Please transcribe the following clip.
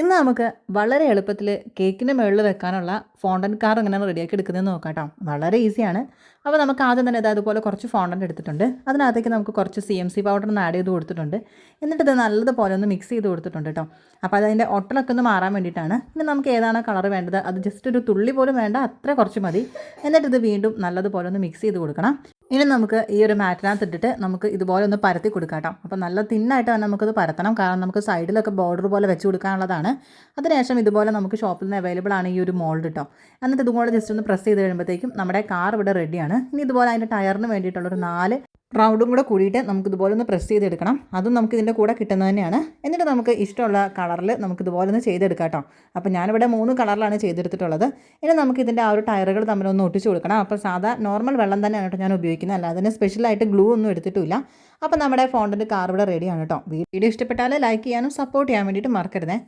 ഇന്ന് നമുക്ക് വളരെ എളുപ്പത്തിൽ കേക്കിന്റെ മുകളിൽ വെക്കാനുള്ള ഫോണ്ടൻ കാർ എങ്ങനെയാണ് റെഡിയാക്കി എടുക്കുന്നതെന്ന് നോക്കാം കേട്ടോ വളരെ ഈസിയാണ് അപ്പോൾ നമുക്ക് ആദ്യം തന്നെ അതുപോലെ കുറച്ച് ഫോണ്ടൻ എടുത്തിട്ടുണ്ട്. അതിനകത്തേക്ക് നമുക്ക് കുറച്ച് സി എം സി പൗഡർ ഒന്ന് ആഡ് ചെയ്ത് കൊടുത്തിട്ടുണ്ട്. എന്നിട്ട് ഇത് നല്ലതുപോലെ ഒന്ന് മിക്സ് ചെയ്ത് കൊടുത്തിട്ടുണ്ട് കേട്ടോ അപ്പോൾ അതിന്റെ ഒട്ടലൊക്കെ ഒന്ന് മാറാൻ വേണ്ടിയിട്ടാണ്. ഇനി നമുക്ക് ഏതാണ് കളർ വേണ്ടത്? അത് ജസ്റ്റ് ഒരു തുള്ളി പോലും വേണ്ട അത്ര കുറച്ച് മതി. എന്നിട്ട് ഇത് വീണ്ടും നല്ലതുപോലെ ഒന്ന് മിക്സ് ചെയ്ത് കൊടുക്കണം. ഇനി നമുക്ക് ഈ ഒരു മാറ്റിനകത്ത് ഇട്ടിട്ട് നമുക്ക് ഇതുപോലെ ഒന്ന് പരത്തി കൊടുക്കാം അപ്പോൾ നല്ല തിന്നായിട്ട് തന്നെ നമുക്കത് പരത്തണം. കാരണം നമുക്ക് സൈഡിലൊക്കെ ബോർഡർ പോലെ വെച്ച് കൊടുക്കാനുള്ളതാണ്. അതിനുശേഷം ഇതുപോലെ നമുക്ക് ഷോപ്പിൽ നിന്ന് അവൈലബിൾ ആണ് ഈ ഒരു മോൾഡ് കേട്ടോ എന്നിട്ട് ഇതുപോലെ ജസ്റ്റ് ഒന്ന് പ്രസ് ചെയ്ത് കഴിയുമ്പോഴത്തേക്കും നമ്മുടെ കാർ ഇവിടെ റെഡിയാണ് ഇനി ഇതുപോലെ അതിന്റെ ടയറിന് വേണ്ടിയിട്ടുള്ളൊരു നാല് റൗണ്ടും കൂടെ കൂടിയിട്ട് നമുക്ക് ഇതുപോലെ ഒന്ന് പ്രസ് ചെയ്തെടുക്കണം. അതും നമുക്ക് ഇതിന്റെ കൂടെ കിട്ടുന്നത് തന്നെയാണ്. എന്നിട്ട് നമുക്ക് ഇഷ്ടമുള്ള കളറിൽ നമുക്ക് ഇതുപോലെ ഒന്ന് ചെയ്തെടുക്കാം കേട്ടോ അപ്പോൾ ഞാനിവിടെ മൂന്ന് കളറിലാണ് ചെയ്തെടുത്തിട്ടുള്ളത്. ഇനി നമുക്ക് ഇതിന്റെ ആ ഒരു ടയറുകൾ തമ്മിൽ ഒന്ന് ഒട്ടിച്ച് കൊടുക്കണം. അപ്പോൾ സാധാ നോർമൽ വെള്ളം തന്നെയാണ് കേട്ടോ ഞാൻ ഉപയോഗിക്കുന്നത്. അല്ലാതെ തന്നെ സ്പെഷ്യലായിട്ട് ഗ്ലൂ ഒന്നും എടുത്തിട്ടില്ല. അപ്പോൾ നമ്മുടെ ഫോണ്ടിന്റെ കാർ ഇവിടെ റെഡിയാണ് കേട്ടോ വീഡിയോ ഇഷ്ടപ്പെട്ടാൽ ലൈക്ക് ചെയ്യാനും സപ്പോർട്ട് ചെയ്യാൻ വേണ്ടിയിട്ട് മറക്കരുതേ.